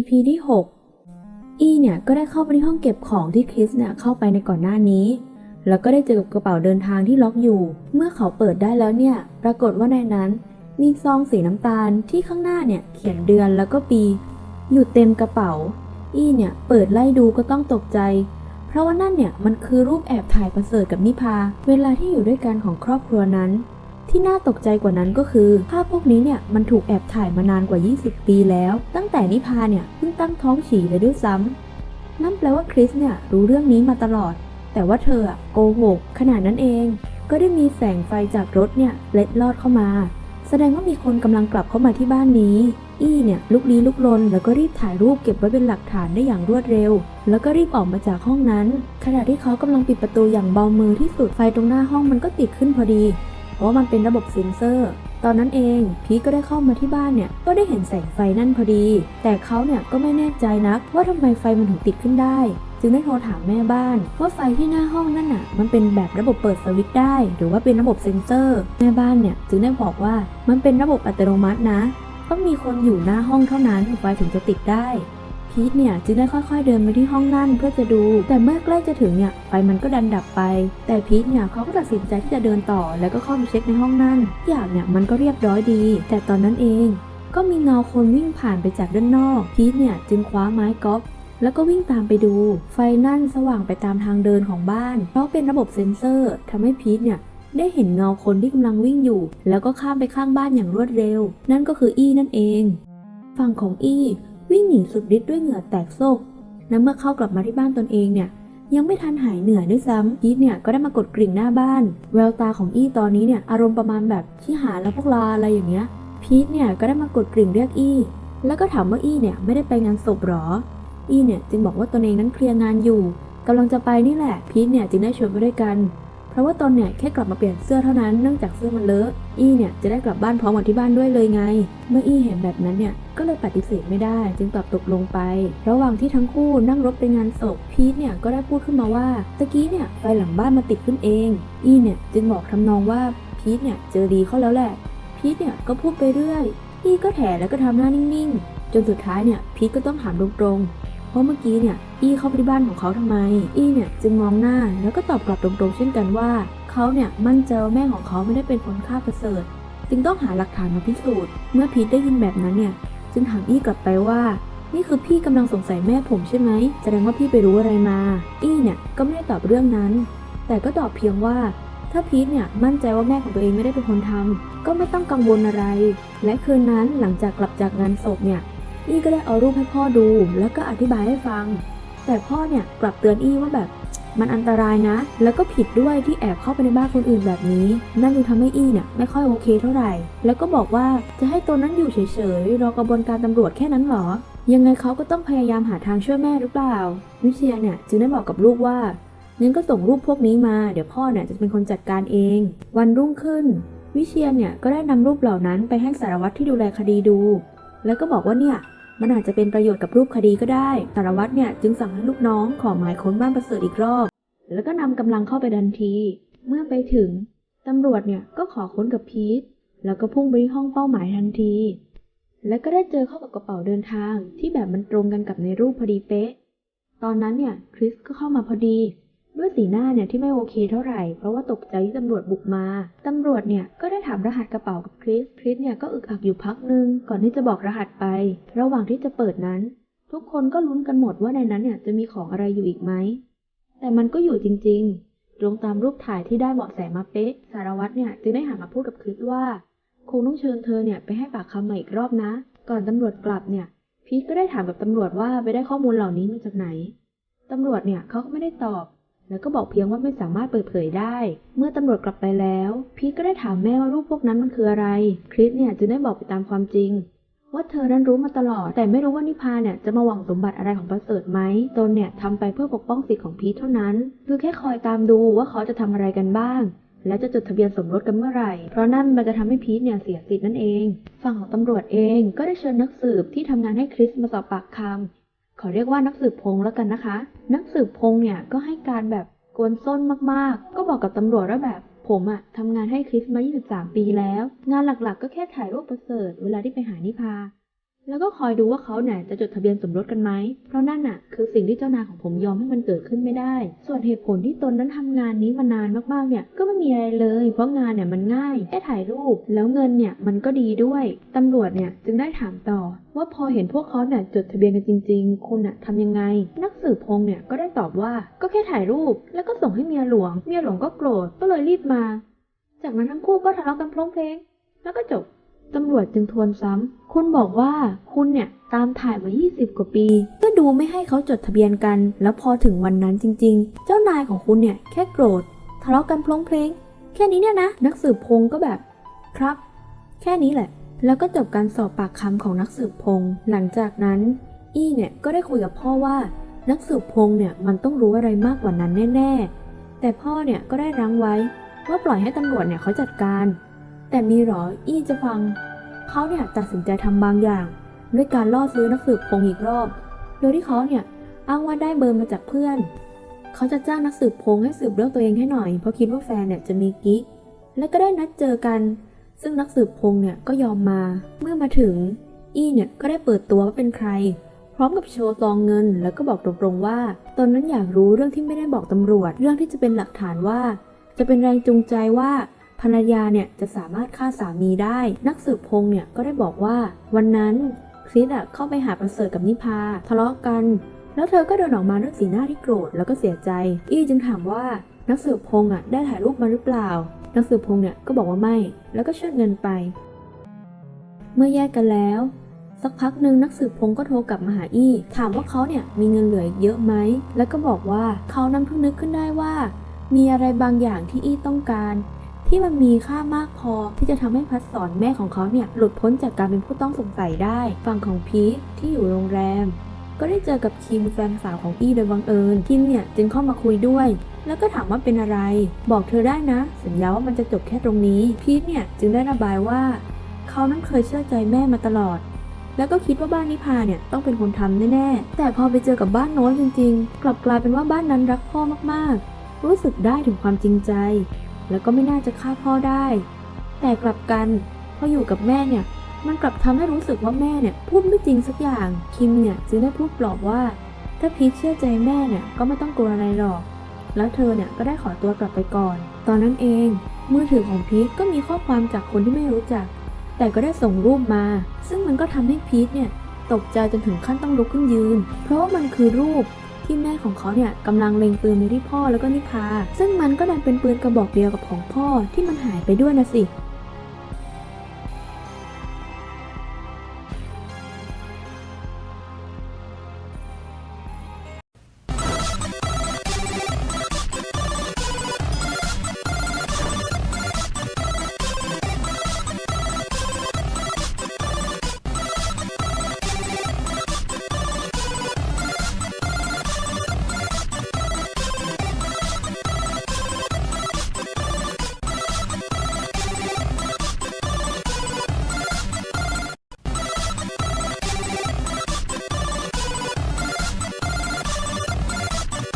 EP ที่ 6 อีเนี่ยก็ได้เข้าไปที่ห้องเก็บของที่คริสเนี่ยเข้าไปในก่อนหน้านี้ แล้วก็ได้เจอกับกระเป๋าเดินทางที่ล็อกอยู่ เมื่อเขาเปิดได้แล้วเนี่ย ปรากฏว่าในนั้นมีซองสีน้ำตาลที่ข้างหน้าเนี่ยเขียนเดือนแล้วก็ปี อยู่เต็มกระเป๋า อีเนี่ยเปิดไล่ดูก็ต้องตกใจ เพราะว่านั่นเนี่ยมันคือรูปแอบถ่ายประเสริฐกับนิพา เวลาที่อยู่ด้วยกันของครอบครัวนั้น ที่น่าตกใจกว่านั้นก็คือภาพพวกนี้เนี่ยมันถูกแอบถ่ายมานานกว่า 20 ปีแล้ว ตั้งแต่นิพาเนี่ยเพิ่งตั้งท้องฉี่เลยด้วยซ้ำนั่นแปลว่าคริสเนี่ยรู้เรื่องนี้มาตลอด แต่ว่าเธออะโกหกขนาดนั้นเอง ก็ได้มีแสงไฟจากรถเนี่ยเล็ดลอดเข้ามา แสดงว่ามีคนกำลังกลับเข้ามาที่บ้านนี้ อี้เนี่ยลุกลี้ลุกลน แล้วก็รีบถ่ายรูปเก็บไว้เป็นหลักฐานได้อย่างรวดเร็ว แล้วก็รีบออกมาจากห้องนั้น ขณะที่เขากำลังปิดประตูอย่างเบามือที่สุดไฟตรงหน้าห้องมันก็ติดขึ้นพอดี ราะว่ามันเป็นระบบเซ็นเซอร์ ตอนนั้นเองพีก็ได้เข้ามาที่บ้านเนี่ยก็ได้เห็นแสงไฟนั่นพอดี แต่เขาเนี่ยก็ไม่แน่ใจนักว่าทำไมไฟมันถึงติดขึ้นได้ จึงได้โทรถามแม่บ้านว่าไฟที่หน้าห้องนั่นน่ะ มันเป็นแบบระบบเปิดสวิตช์ได้ หรือว่าเป็นระบบเซ็นเซอร์ แม่บ้านเนี่ยจึงได้บอกว่ามันเป็นระบบอัตโนมัตินะ ต้องมีคนอยู่หน้าห้องเท่านั้นไฟถึงจะติดได้ พีทเนี่ยจึงได้ค่อยๆเดินไปที่ห้องนั่นเพื่อจะดู แต่เมื่อใกล้จะถึงเนี่ยไฟมันก็ดันดับไป แต่พีทเนี่ยเขาก็ตัดสินใจที่จะเดินต่อ แล้วก็เข้าไปเช็คในห้องนั่นทุกอย่างเนี่ยมันก็เรียบร้อยดี แต่ตอนนั้นเอง ก็มีเงาคนวิ่งผ่านไปจากด้านนอก พีทเนี่ยจึงคว้าไม้กอล์ฟแล้วก็วิ่งตามไปดู ไฟนั่นสว่างไปตามทางเดินของบ้าน เพราะเป็นระบบเซ็นเซอร์ทำให้พีทเนี่ยได้เห็นเงาคนที่กำลังวิ่งอยู่ แล้วก็ข้ามไปข้างบ้านอย่างรวดเร็ว นั่นก็คืออี้นั่นเอง ฝั่งของอี้ วิ่งหนีสุดฤทธิ์ด้วยเหงื่อแตกโซก และเมื่อเข้ากลับมาที่บ้านตนเองเนี่ย ยังไม่ทันหายเหนื่อยด้วยซ้ำพีทเนี่ยก็ได้มากดกริ่งหน้าบ้าน แววตาของอี้ตอนนี้เนี่ยอารมณ์ประมาณแบบที่หาแล้วพวกลาอะไรอย่างเงี้ย พีทเนี่ยก็ได้มากดกริ่งเรียกอี้ แล้วก็ถามว่าอี้เนี่ยไม่ได้ไปงานศพหรอ อี้เนี่ยจึงบอกว่าตนเองนั้นเคลียร์งานอยู่กำลังจะไปนี่แหละ พีทเนี่ยจึงได้ชวนไปด้วยกัน เพราะว่าตนเนี่ยแค่กลับมาเปลี่ยนเสื้อเท่านั้นเนื่องจากเสื้อมันเลอะอี้เนี่ยจะได้กลับบ้านพร้อมกับที่บ้านด้วยเลยไง เมื่ออี้เห็นแบบนั้นเนี่ยก็เลยปฏิเสธไม่ได้ จึงตอบตกลงไป ระหว่างที่ทั้งคู่นั่งรถไปงานศพพีทเนี่ยก็ได้พูดขึ้นมาว่าตะกี้เนี่ยไฟหลังบ้านมาติดขึ้นเอง อี้เนี่ยจึงบอกทำนองว่าพีทเนี่ยเจอดีเข้าแล้วแหละพีทเนี่ยก็พูดไปเรื่อยอี้ก็แถแล้วก็ทำหน้านิ่งๆ จนสุดท้ายเนี่ยพีทก็ต้องถามตรงๆ เพราะเมื่อกี้เนี่ยอี้เข้าไปที่บ้านของเขาทำไม อี้เนี่ยจึงมองหน้าแล้วก็ตอบกลับตรงๆ เช่นกันว่า เขาเนี่ยมั่นใจว่าแม่ของเขาไม่ได้เป็นคนฆ่าประเสริฐ จึงต้องหาหลักฐานมาพิสูจน์ เมื่อพีทได้ยินแบบนั้นเนี่ย จึงถามอี้กลับไปว่า นี่คือพี่กำลังสงสัยแม่ผมใช่ไหม แสดงว่าพี่ไปรู้อะไรมา อี้เนี่ยก็ไม่ได้ตอบเรื่องนั้น แต่ก็ตอบเพียงว่า ถ้าพีทเนี่ยมั่นใจว่าแม่ของตัวเองไม่ได้เป็นคนทำก็ไม่ต้องกังวลอะไร และคืนนั้นหลังจากกลับจากงานศพเนี่ย อี้ก็ได้เอารูปให้พ่อดูแล้วก็อธิบายให้ฟัง แต่พ่อเนี่ยกลับเตือนอี้ว่าแบบมันอันตรายนะ แล้วก็ผิดด้วยที่แอบเข้าไปในบ้านคนอื่นแบบนี้ นั่นจึงทำให้อี้เนี่ยไม่ค่อยโอเคเท่าไหร่ แล้วก็บอกว่าจะให้ตัวนั้นอยู่เฉยๆ รอกระบวนการตำรวจแค่นั้นหรอ ยังไงเขาก็ต้องพยายามหาทางช่วยแม่หรือเปล่า วิเชียเนี่ยจึงได้บอกกับลูกว่างั้นก็ส่งรูปพวกนี้มา เดี๋ยวพ่อเนี่ยจะเป็นคนจัดการเอง วันรุ่งขึ้น วิเชียนเนี่ยก็ได้นำรูปเหล่านั้นไปให้สารวัตรที่ดูแลคดีดู แล้วก็บอกว่าเนี่ยมันอาจจะเป็นประโยชน์กับรูปคดีก็ได้สารวัตรเนี่ยจึงสั่งให้ลูกน้องขอหมายค้นบ้านประเสริฐอีกรอบ แล้วก็นำกำลังเข้าไปทันที เมื่อไปถึงตำรวจเนี่ยก็ขอค้นกับพีทแล้วก็พุ่งไปที่ห้องเป้าหมายทันที และก็ได้เจอเข้ากับกระเป๋าเดินทางที่แบบมันตรงกันกับในรูปพอดีเป๊ะ ตอนนั้นเนี่ยคริสก็เข้ามาพอดี ด้วยสีหน้าเนี่ยที่ไม่โอเคเท่าไหร่ เพราะว่าตกใจที่ตำรวจบุกมา ตำรวจเนี่ยก็ได้ถามรหัสกระเป๋ากับคริส คริสเนี่ยก็อึกอักอยู่พักนึงก่อนที่จะบอกรหัสไป ระหว่างที่จะเปิดนั้น ทุกคนก็ลุ้นกันหมดว่าในนั้นเนี่ยจะมีของอะไรอยู่อีกไหม แต่มันก็อยู่จริงๆ ตรงตามรูปถ่ายที่ได้เบาะแสมาเป๊ะ สารวัตรเนี่ยจึงได้หันมาพูดกับคริสว่า คงต้องเชิญเธอเนี่ยไปให้ปากคำใหม่อีกรอบนะ ก่อนตำรวจกลับเนี่ย พีทก็ได้ถามกับตำรวจว่าไปได้ข้อมูลเหล่านี้มาจากไหน ตำรวจเนี่ยเขาก็ไม่ได้ตอบ แล้วก็บอกเพียงว่าไม่สามารถเปิดเผยได้ เมื่อตำรวจกลับไปแล้ว พีทก็ได้ถามแม่ว่ารูปพวกนั้นมันคืออะไร คริสเนี่ยจึงได้บอกไปตามความจริง ว่าเธอนั้นรู้มาตลอด แต่ไม่รู้ว่านิพาเนี่ยจะมาหวังสมบัติอะไรของประเสริฐไหมตนเนี่ยทำไปเพื่อปกป้องสิทธิ์ของพีทเท่านั้น คือแค่คอยตามดูว่าเขาจะทำอะไรกันบ้าง และจะจดทะเบียนสมรสกันเมื่อไหร่ เพราะนั่นมันจะทำให้พีทเนี่ยเสียสิทธิ์นั่นเอง ฝั่งของตำรวจเองก็ได้เชิญนักสืบที่ทำงานให้คริสมาสอบปากคำ ขอเรียกว่านักสืบพงแล้วกันนะคะ นักสืบพงเนี่ยก็ให้การแบบกวนส้นมากๆ ก็บอกกับตำรวจว่าแบบผมอะทำงานให้คริสมา 23 ปีแล้ว งานหลักๆ ก็แค่ถ่ายรูปประเสริฐ เวลาที่ไปหานิพา แล้วก็คอยดูว่าเขาเนี่ยจะจดทะเบียนสมรสกันไหม เพราะนั่นน่ะ คือสิ่งที่เจ้านายของผมยอมให้มันเกิดขึ้นไม่ได้ ส่วนเหตุผลที่ตนนั้นทำงานนี้มานานมากๆเนี่ย ก็ไม่มีอะไรเลย เพราะงานเนี่ยมันง่ายแค่ถ่ายรูป แล้วเงินเนี่ยมันก็ดีด้วยตำรวจเนี่ยจึงได้ถามต่อ ว่าพอเห็นพวกเขาเนี่ยจดทะเบียนกันจริง ๆ คุณน่ะทำยังไง นักสืบพงเนี่ยก็ได้ตอบว่าก็แค่ถ่ายรูป แล้วก็ส่งให้เมียหลวง เมียหลวงก็โกรธ ก็เลยรีบมา จากนั้นทั้งคู่ก็ทะเลาะกันพร้อมเพลง แล้วก็จบ ตำรวจจึงทวนซ้ำ คุณบอกว่าคุณเนี่ยตามถ่ายมา 20 กว่าปี ก็ดูไม่ให้เขาจดทะเบียนกัน แล้วพอถึงวันนั้นจริง ๆ เจ้านายของคุณเนี่ยแค่โกรธ ทะเลาะกันพลงเพลง แค่นี้เนี่ยนะ นักสืบพงก็แบบ ครับ แค่นี้แหละ แล้วก็จบการสอบปากคำของนักสืบพง หลังจากนั้น อี้เนี่ยก็ได้คุยกับพ่อว่า นักสืบพงเนี่ยมันต้องรู้อะไรมากกว่านั้นแน่ ๆ แต่พ่อเนี่ยก็ได้รั้งไว้ ว่าปล่อยให้ตำรวจเนี่ยเขาจัดการ แต่มีหรออี้จะฟัง เขาเนี่ยตัดสินใจทำบางอย่าง ด้วยการล่อซื้อนักสืบพงอีกรอบ โดยที่เขาเนี่ยอ้างว่าได้เบอร์มาจากเพื่อน เขาจะจ้างนักสืบพงให้สืบเรื่องตัวเองให้หน่อย เพราะคิดว่าแฟนเนี่ยจะมีกิ๊ก และก็ได้นัดเจอกัน ซึ่งนักสืบพงเนี่ยก็ยอมมา เมื่อมาถึง อี้เนี่ยก็ได้เปิดตัวว่าเป็นใคร พร้อมกับโชว์ซองเงิน แล้วก็บอกตรงๆว่าตนนั้นอยากรู้เรื่องที่ไม่ได้บอกตำรวจ เรื่องที่จะเป็นหลักฐานว่า จะเป็นแรงจูงใจว่า ภรรยาเนี่ยจะสามารถฆ่าสามีได้ นักสืบพงเนี่ยก็ได้บอกว่า วันนั้นคริสอะเข้าไปหาประเสริฐกับนิพาทะเลาะกัน แล้วเธอก็เดินออกมาด้วยสีหน้าที่โกรธแล้วก็เสียใจ อี้จึงถามว่านักสืบพงอะได้ถ่ายรูปมาหรือเปล่า นักสืบพงเนี่ยก็บอกว่าไม่ แล้วก็เชิดเงินไป เมื่อแยกกันแล้ว สักพักหนึ่งนักสืบพงก็โทรกลับมาหาอี้ ถามว่าเขาเนี่ยมีเงินเหลืออีกเยอะไหม แล้วก็บอกว่าเขานั้นเพิ่งนึกขึ้นได้ว่า มีอะไรบางอย่างที่อี้ต้องการ ที่มันมีค่ามากพอที่จะทำให้พัดสอนแม่ของเขาเนี่ยหลุดพ้นจากการเป็นผู้ต้องสงสัยได้ ฝั่งของพีทที่อยู่โรงแรม ก็ได้เจอกับคิมแฟนสาวของอี้โดยบังเอิญคิมเนี่ยจึงเข้ามาคุยด้วย แล้วก็ถามว่าเป็นอะไร บอกเธอได้นะ สัญญาว่ามันจะจบแค่ตรงนี้ พีทเนี่ยจึงได้ระบายว่าเขานั้นเคยเชื่อใจแม่มาตลอดแล้วก็คิดว่าบ้านนิพาเนี่ยต้องเป็นคนทำแน่ๆ แต่พอไปเจอกับบ้านโน้นจริงๆ กลับกลายเป็นว่าบ้านนั้นรักพ่อมากๆ รู้สึกได้ถึงความจริงใจ แล้วก็ไม่น่าจะฆ่าพ่อได้ แต่กลับกันพออยู่กับแม่เนี่ย มันกลับทำให้รู้สึกว่าแม่เนี่ยพูดไม่จริงสักอย่าง คิมเนี่ยจึงได้พูดปลอบว่า ถ้าพีทเชื่อใจแม่เนี่ยก็ไม่ต้องกลัวอะไรหรอก แล้วเธอเนี่ยก็ได้ขอตัวกลับไปก่อน ตอนนั้นเอง มือถือของพีทก็มีข้อความจากคนที่ไม่รู้จัก แต่ก็ได้ส่งรูปมา ซึ่งมันก็ทำให้พีทเนี่ยตกใจจนถึงขั้นต้องลุกขึ้นยืน เพราะว่ามันคือรูป ที่แม่ของเขาเนี่ยกำลังเล็งปืนไปที่พ่อแล้วก็นิพา ซึ่งมันก็ดันเป็นปืนกระบอกเดียวกับของพ่อที่มันหายไปด้วยนะสิ